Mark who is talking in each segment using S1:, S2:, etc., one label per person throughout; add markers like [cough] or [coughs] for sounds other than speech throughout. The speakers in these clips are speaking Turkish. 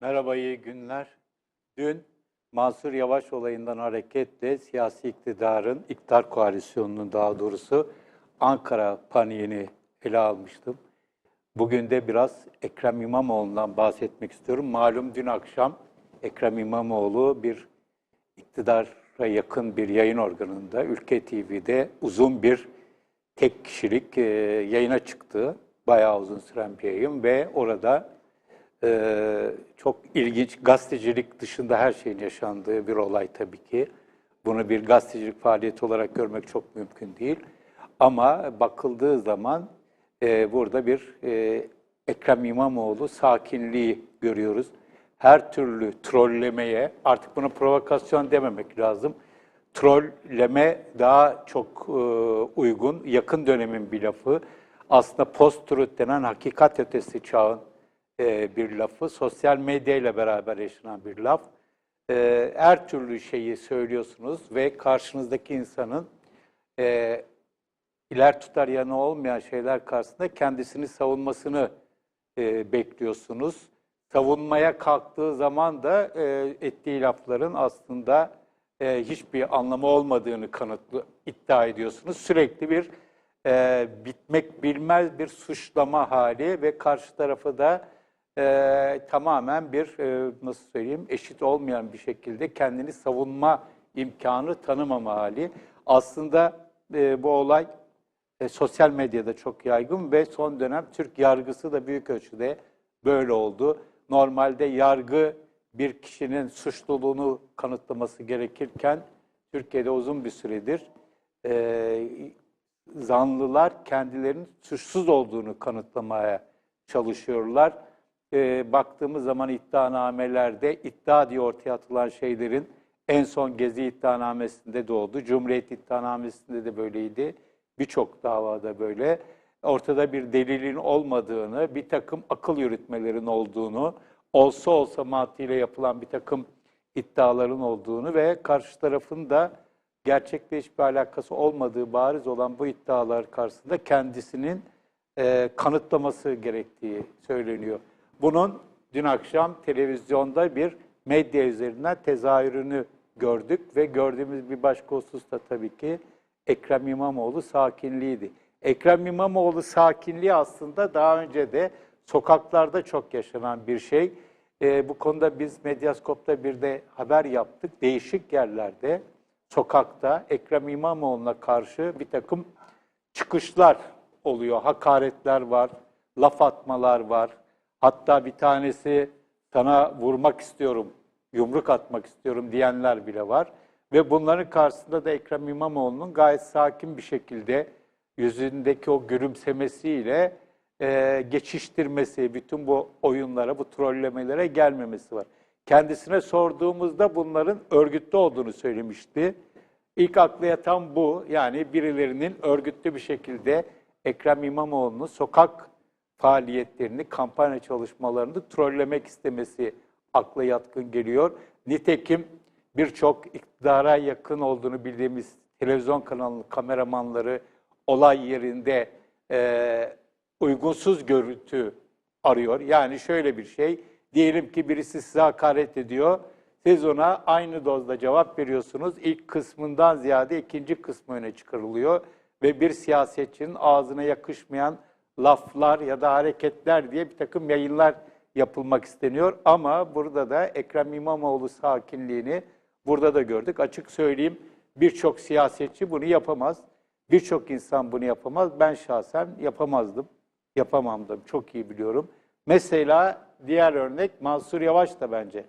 S1: Merhaba, iyi günler. Dün Mansur Yavaş olayından hareketle siyasi iktidarın, iktidar koalisyonunun daha doğrusu Ankara paniğini ele almıştım. Bugün de biraz Ekrem İmamoğlu'ndan bahsetmek istiyorum. Malum dün akşam Ekrem İmamoğlu bir iktidara yakın bir yayın organında, Ülke TV'de uzun bir tek kişilik yayına çıktı. Bayağı uzun süren bir yayın ve orada ee, çok ilginç gazetecilik dışında her şeyin yaşandığı bir olay tabii ki. Bunu bir gazetecilik faaliyeti olarak görmek çok mümkün değil. Ama bakıldığı zaman e, burada bir e, Ekrem İmamoğlu sakinliği görüyoruz. Her türlü trollemeye, artık buna provokasyon dememek lazım. Trolleme daha çok e, uygun, yakın dönemin bir lafı. Aslında post-truth denen hakikat ötesi çağın e, bir lafı. Sosyal medya ile beraber yaşanan bir laf. E, her türlü şeyi söylüyorsunuz ve karşınızdaki insanın e, iler tutar yanı olmayan şeyler karşısında kendisini savunmasını e, bekliyorsunuz. Savunmaya kalktığı zaman da e, ettiği lafların aslında e, hiçbir anlamı olmadığını kanıtlı iddia ediyorsunuz. Sürekli bir e, bitmek bilmez bir suçlama hali ve karşı tarafı da e, tamamen bir e, nasıl söyleyeyim eşit olmayan bir şekilde kendini savunma imkanı tanımama hali. Aslında e, bu olay e, sosyal medyada çok yaygın ve son dönem Türk yargısı da büyük ölçüde böyle oldu. Normalde yargı bir kişinin suçluluğunu kanıtlaması gerekirken Türkiye'de uzun bir süredir e, zanlılar kendilerinin suçsuz olduğunu kanıtlamaya çalışıyorlar e, baktığımız zaman iddianamelerde iddia diye ortaya atılan şeylerin en son Gezi iddianamesinde de oldu. Cumhuriyet iddianamesinde de böyleydi. Birçok davada böyle. Ortada bir delilin olmadığını, bir takım akıl yürütmelerin olduğunu, olsa olsa mantığıyla yapılan bir takım iddiaların olduğunu ve karşı tarafın da gerçekle hiçbir alakası olmadığı bariz olan bu iddialar karşısında kendisinin e, kanıtlaması gerektiği söyleniyor. Bunun dün akşam televizyonda bir medya üzerinden tezahürünü gördük ve gördüğümüz bir başka husus da tabii ki Ekrem İmamoğlu sakinliğiydi. Ekrem İmamoğlu sakinliği aslında daha önce de sokaklarda çok yaşanan bir şey. E, bu konuda biz Medyaskop'ta bir de haber yaptık. Değişik yerlerde, sokakta Ekrem İmamoğlu'na karşı bir takım çıkışlar oluyor. Hakaretler var, laf atmalar var, Hatta bir tanesi sana vurmak istiyorum, yumruk atmak istiyorum diyenler bile var. Ve bunların karşısında da Ekrem İmamoğlu'nun gayet sakin bir şekilde yüzündeki o gülümsemesiyle e, geçiştirmesi, bütün bu oyunlara, bu trollemelere gelmemesi var. Kendisine sorduğumuzda bunların örgütlü olduğunu söylemişti. İlk akla yatan bu. Yani birilerinin örgütlü bir şekilde Ekrem İmamoğlu'nu sokak faaliyetlerini, kampanya çalışmalarını trollemek istemesi akla yatkın geliyor. Nitekim birçok iktidara yakın olduğunu bildiğimiz televizyon kanalının kameramanları olay yerinde e, uygunsuz görüntü arıyor. Yani şöyle bir şey, diyelim ki birisi size hakaret ediyor, siz ona aynı dozda cevap veriyorsunuz. İlk kısmından ziyade ikinci kısmı öne çıkarılıyor ve bir siyasetçinin ağzına yakışmayan laflar ya da hareketler diye bir takım yayınlar yapılmak isteniyor. Ama burada da Ekrem İmamoğlu sakinliğini burada da gördük. Açık söyleyeyim birçok siyasetçi bunu yapamaz. Birçok insan bunu yapamaz. Ben şahsen yapamazdım. Yapamamdım. Çok iyi biliyorum. Mesela diğer örnek Mansur Yavaş da bence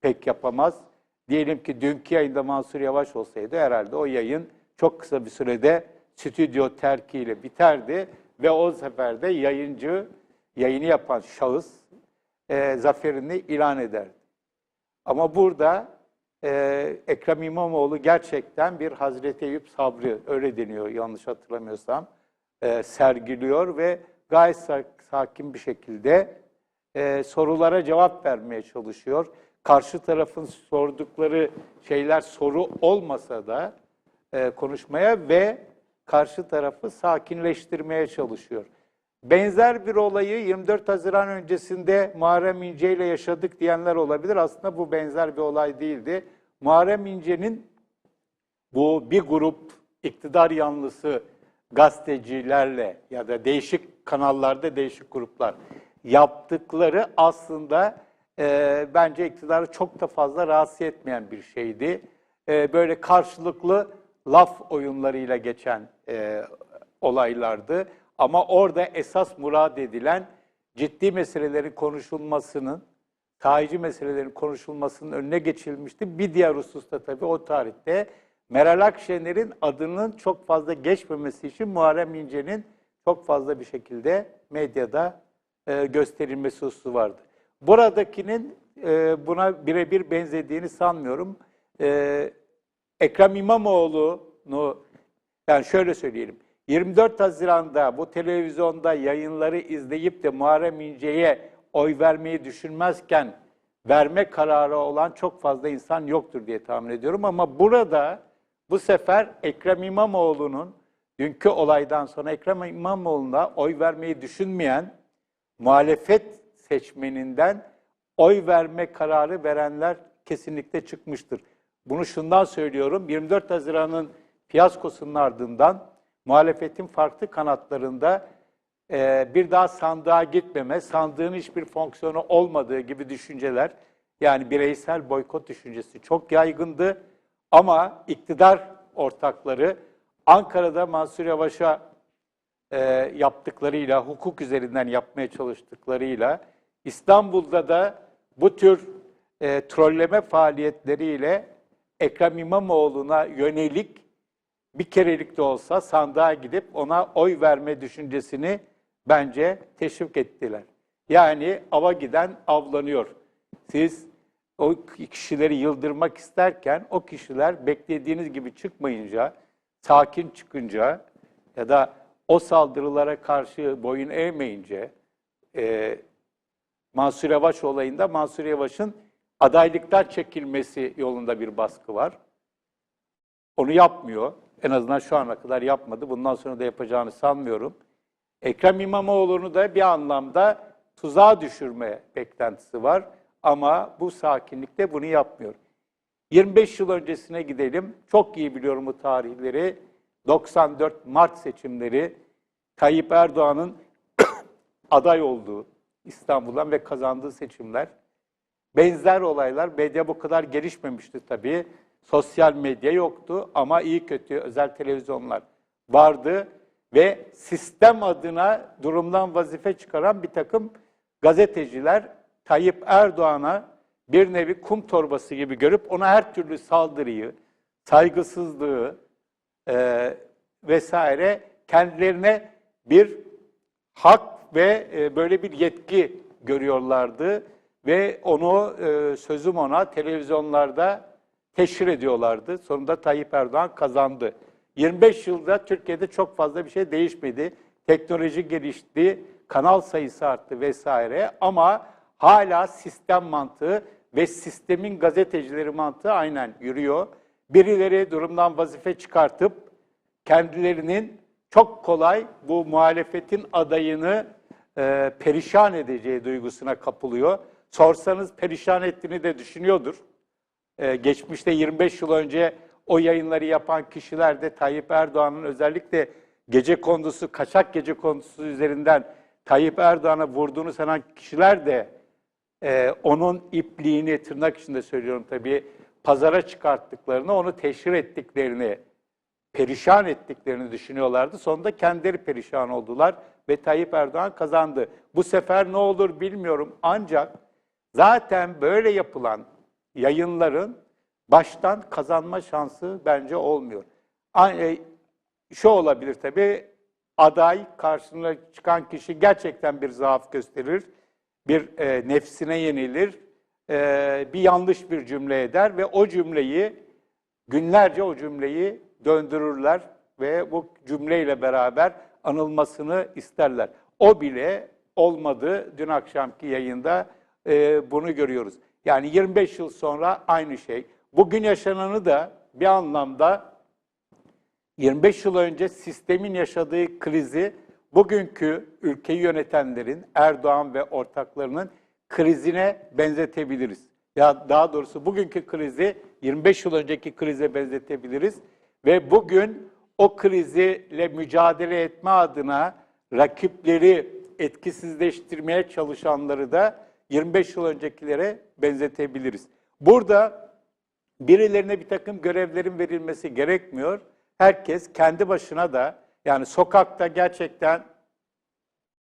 S1: pek yapamaz. Diyelim ki dünkü yayında Mansur Yavaş olsaydı herhalde o yayın çok kısa bir sürede stüdyo terkiyle biterdi ve o sefer de yayıncı, yayını yapan şahıs e, zaferini ilan ederdi. Ama burada e, Ekrem İmamoğlu gerçekten bir Hazreti Eyüp sabrı, öyle deniyor yanlış hatırlamıyorsam, e, sergiliyor ve gayet sakin bir şekilde e, sorulara cevap vermeye çalışıyor. Karşı tarafın sordukları şeyler soru olmasa da e, konuşmaya ve karşı tarafı sakinleştirmeye çalışıyor. benzer bir olayı 24 Haziran öncesinde Muharrem İnce ile yaşadık diyenler olabilir. Aslında bu benzer bir olay değildi. Muharrem İnce'nin bu bir grup iktidar yanlısı gazetecilerle ya da değişik kanallarda değişik gruplar yaptıkları aslında e, bence iktidarı çok da fazla rahatsız etmeyen bir şeydi. E, böyle karşılıklı laf oyunlarıyla geçen e, olaylardı. Ama orada esas murad edilen ciddi meselelerin konuşulmasının, tayici meselelerin konuşulmasının önüne geçilmişti. Bir diğer hususta tabii o tarihte Meral Akşener'in adının çok fazla geçmemesi için Muharrem İnce'nin çok fazla bir şekilde medyada e, gösterilmesi hususu vardı. Buradakinin e, buna birebir benzediğini sanmıyorum. E, Ekrem İmamoğlu'nu yani şöyle söyleyelim. 24 Haziran'da bu televizyonda yayınları izleyip de Muharrem İnce'ye oy vermeyi düşünmezken verme kararı olan çok fazla insan yoktur diye tahmin ediyorum. Ama burada bu sefer Ekrem İmamoğlu'nun dünkü olaydan sonra Ekrem İmamoğlu'na oy vermeyi düşünmeyen muhalefet seçmeninden oy verme kararı verenler kesinlikle çıkmıştır. Bunu şundan söylüyorum. 24 Haziran'ın fiyaskosunun ardından muhalefetin farklı kanatlarında e, bir daha sandığa gitmeme, sandığın hiçbir fonksiyonu olmadığı gibi düşünceler, yani bireysel boykot düşüncesi çok yaygındı. Ama iktidar ortakları Ankara'da Mansur Yavaş'a e, yaptıklarıyla, hukuk üzerinden yapmaya çalıştıklarıyla, İstanbul'da da bu tür e, trolleme faaliyetleriyle Ekrem İmamoğlu'na yönelik bir kerelik de olsa sandığa gidip ona oy verme düşüncesini bence teşvik ettiler. Yani ava giden avlanıyor. Siz o kişileri yıldırmak isterken o kişiler beklediğiniz gibi çıkmayınca, sakin çıkınca ya da o saldırılara karşı boyun eğmeyince e, Mansur Yavaş olayında Mansur Yavaş'ın adaylıktan çekilmesi yolunda bir baskı var. Onu yapmıyor. En azından şu ana kadar yapmadı. Bundan sonra da yapacağını sanmıyorum. Ekrem İmamoğlu'nu da bir anlamda tuzağa düşürme beklentisi var. Ama bu sakinlikte bunu yapmıyor. 25 yıl öncesine gidelim. Çok iyi biliyorum bu tarihleri. 94 Mart seçimleri Tayyip Erdoğan'ın [coughs] aday olduğu İstanbul'dan ve kazandığı seçimler. Benzer olaylar medya bu kadar gelişmemişti tabii. Sosyal medya yoktu ama iyi kötü özel televizyonlar vardı ve sistem adına durumdan vazife çıkaran bir takım gazeteciler Tayyip Erdoğan'a bir nevi kum torbası gibi görüp ona her türlü saldırıyı, saygısızlığı e, vesaire kendilerine bir hak ve e, böyle bir yetki görüyorlardı ve onu e, sözüm ona televizyonlarda teşhir ediyorlardı. Sonunda Tayyip Erdoğan kazandı. 25 yılda Türkiye'de çok fazla bir şey değişmedi. Teknoloji gelişti, kanal sayısı arttı vesaire ama hala sistem mantığı ve sistemin gazetecileri mantığı aynen yürüyor. Birileri durumdan vazife çıkartıp kendilerinin çok kolay bu muhalefetin adayını e, perişan edeceği duygusuna kapılıyor. Sorsanız perişan ettiğini de düşünüyordur. E, geçmişte 25 yıl önce o yayınları yapan kişiler de Tayyip Erdoğan'ın özellikle gece kondusu, kaçak gece kondusu üzerinden Tayyip Erdoğan'a vurduğunu sanan kişiler de e, onun ipliğini tırnak içinde söylüyorum tabii pazara çıkarttıklarını, onu teşhir ettiklerini, perişan ettiklerini düşünüyorlardı. Sonunda kendileri perişan oldular ve Tayyip Erdoğan kazandı. Bu sefer ne olur bilmiyorum ancak zaten böyle yapılan yayınların baştan kazanma şansı bence olmuyor. E, Şu olabilir tabii, aday karşısına çıkan kişi gerçekten bir zaaf gösterir, bir e, nefsine yenilir, e, bir yanlış bir cümle eder ve o cümleyi, günlerce o cümleyi döndürürler ve bu cümleyle beraber anılmasını isterler. O bile olmadı dün akşamki yayında e, bunu görüyoruz. Yani 25 yıl sonra aynı şey. Bugün yaşananı da bir anlamda 25 yıl önce sistemin yaşadığı krizi bugünkü ülkeyi yönetenlerin Erdoğan ve ortaklarının krizine benzetebiliriz. Ya daha doğrusu bugünkü krizi 25 yıl önceki krize benzetebiliriz ve bugün o kriziyle mücadele etme adına rakipleri etkisizleştirmeye çalışanları da 25 yıl öncekilere benzetebiliriz. Burada birilerine bir takım görevlerin verilmesi gerekmiyor. Herkes kendi başına da yani sokakta gerçekten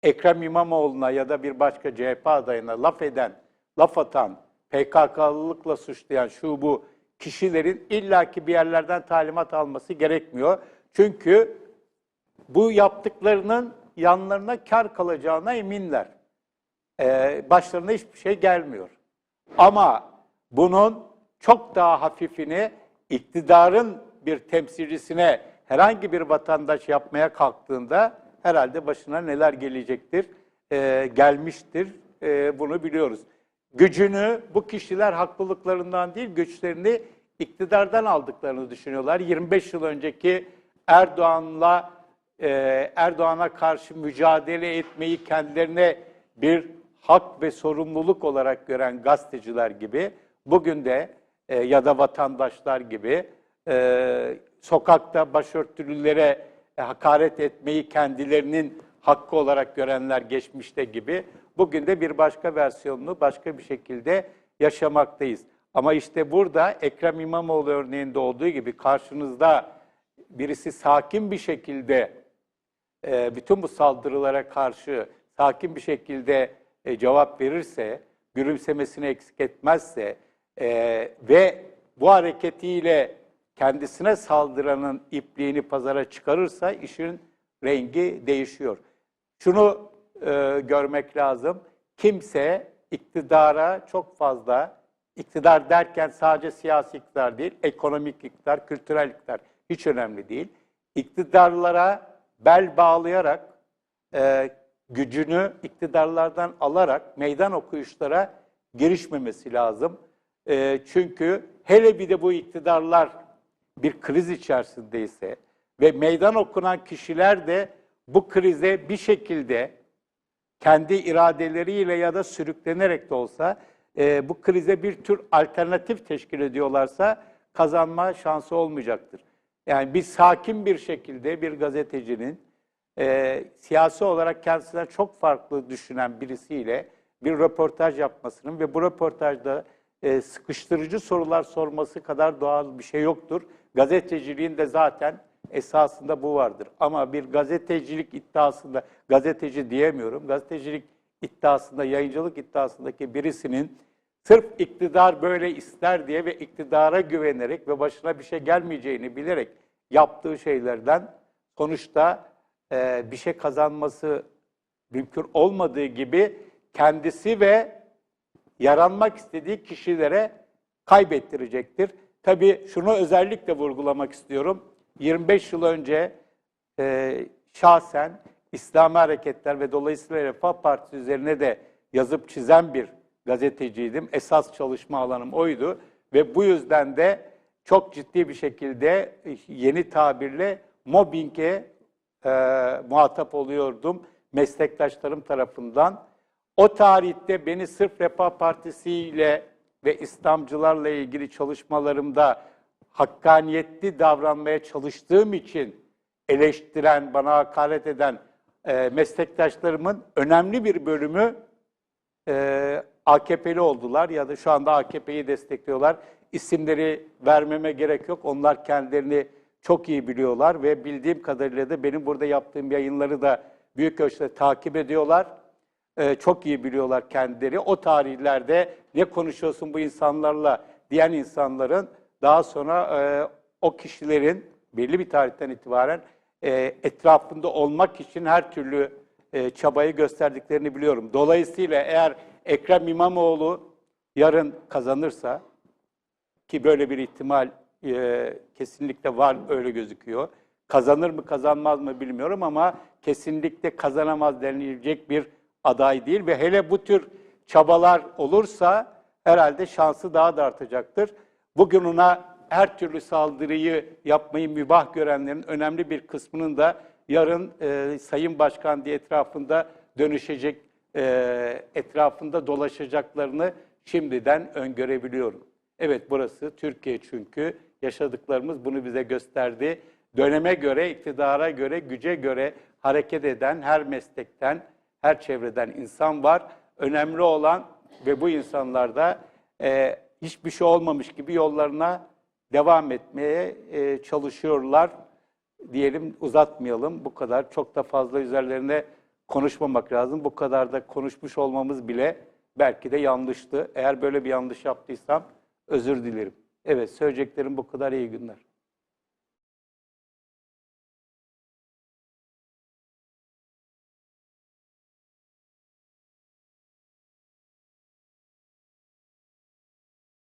S1: Ekrem İmamoğlu'na ya da bir başka CHP adayına laf eden, laf atan, PKK'lılıkla suçlayan şu bu kişilerin illaki bir yerlerden talimat alması gerekmiyor. Çünkü bu yaptıklarının yanlarına kar kalacağına eminler. Ee, başlarına hiçbir şey gelmiyor. Ama bunun çok daha hafifini iktidarın bir temsilcisine herhangi bir vatandaş yapmaya kalktığında herhalde başına neler gelecektir, ee, gelmiştir, Ee, bunu biliyoruz. Gücünü bu kişiler haklılıklarından değil, güçlerini iktidardan aldıklarını düşünüyorlar. 25 yıl önceki Erdoğan'la e, Erdoğan'a karşı mücadele etmeyi kendilerine bir hak ve sorumluluk olarak gören gazeteciler gibi bugün de e, ya da vatandaşlar gibi e, sokakta başörtülülere e, hakaret etmeyi kendilerinin hakkı olarak görenler geçmişte gibi bugün de bir başka versiyonunu başka bir şekilde yaşamaktayız. Ama işte burada Ekrem İmamoğlu örneğinde olduğu gibi karşınızda birisi sakin bir şekilde e, bütün bu saldırılara karşı sakin bir şekilde e, cevap verirse, gülümsemesini eksik etmezse e, ve bu hareketiyle kendisine saldıranın ipliğini pazara çıkarırsa işin rengi değişiyor. Şunu e, görmek lazım. Kimse iktidara çok fazla, iktidar derken sadece siyasi iktidar değil, ekonomik iktidar, kültürel iktidar hiç önemli değil. İktidarlara bel bağlayarak, e, gücünü iktidarlardan alarak meydan okuyuşlara girişmemesi lazım. E, çünkü hele bir de bu iktidarlar bir kriz içerisindeyse ve meydan okunan kişiler de bu krize bir şekilde kendi iradeleriyle ya da sürüklenerek de olsa e, bu krize bir tür alternatif teşkil ediyorlarsa kazanma şansı olmayacaktır. Yani bir sakin bir şekilde bir gazetecinin e, siyasi olarak kendisinden çok farklı düşünen birisiyle bir röportaj yapmasının ve bu röportajda e, sıkıştırıcı sorular sorması kadar doğal bir şey yoktur. Gazeteciliğin de zaten esasında bu vardır. Ama bir gazetecilik iddiasında, gazeteci diyemiyorum, gazetecilik iddiasında, yayıncılık iddiasındaki birisinin sırf iktidar böyle ister diye ve iktidara güvenerek ve başına bir şey gelmeyeceğini bilerek yaptığı şeylerden sonuçta e, bir şey kazanması mümkün olmadığı gibi kendisi ve yaranmak istediği kişilere kaybettirecektir. Tabii şunu özellikle vurgulamak istiyorum. 25 yıl önce e, şahsen İslami Hareketler ve dolayısıyla Refah Partisi üzerine de yazıp çizen bir gazeteciydim. Esas çalışma alanım oydu ve bu yüzden de çok ciddi bir şekilde yeni tabirle mobbinge e, muhatap oluyordum meslektaşlarım tarafından. O tarihte beni sırf Refah Partisi ile ve İslamcılarla ilgili çalışmalarımda hakkaniyetli davranmaya çalıştığım için eleştiren, bana hakaret eden e, meslektaşlarımın önemli bir bölümü e, AKP'li oldular ya da şu anda AKP'yi destekliyorlar. İsimleri vermeme gerek yok. Onlar kendilerini çok iyi biliyorlar ve bildiğim kadarıyla da benim burada yaptığım yayınları da büyük ölçüde takip ediyorlar. Ee, çok iyi biliyorlar kendileri. O tarihlerde ne konuşuyorsun bu insanlarla diyen insanların daha sonra e, o kişilerin belli bir tarihten itibaren e, etrafında olmak için her türlü e, çabayı gösterdiklerini biliyorum. Dolayısıyla eğer Ekrem İmamoğlu yarın kazanırsa ki böyle bir ihtimal e, kesinlikle var öyle gözüküyor. Kazanır mı kazanmaz mı bilmiyorum ama kesinlikle kazanamaz denilecek bir aday değil ve hele bu tür çabalar olursa herhalde şansı daha da artacaktır. Bugün ona her türlü saldırıyı yapmayı mübah görenlerin önemli bir kısmının da yarın e, Sayın Başkan diye etrafında dönüşecek, e, etrafında dolaşacaklarını şimdiden öngörebiliyorum. Evet burası Türkiye çünkü yaşadıklarımız bunu bize gösterdi. Döneme göre, iktidara göre, güce göre hareket eden her meslekten, her çevreden insan var. Önemli olan ve bu insanlar da e, hiçbir şey olmamış gibi yollarına devam etmeye e, çalışıyorlar diyelim uzatmayalım. Bu kadar çok da fazla üzerlerine konuşmamak lazım. Bu kadar da konuşmuş olmamız bile belki de yanlıştı. Eğer böyle bir yanlış yaptıysam özür dilerim. Evet söyleyeceklerim bu kadar iyi günler.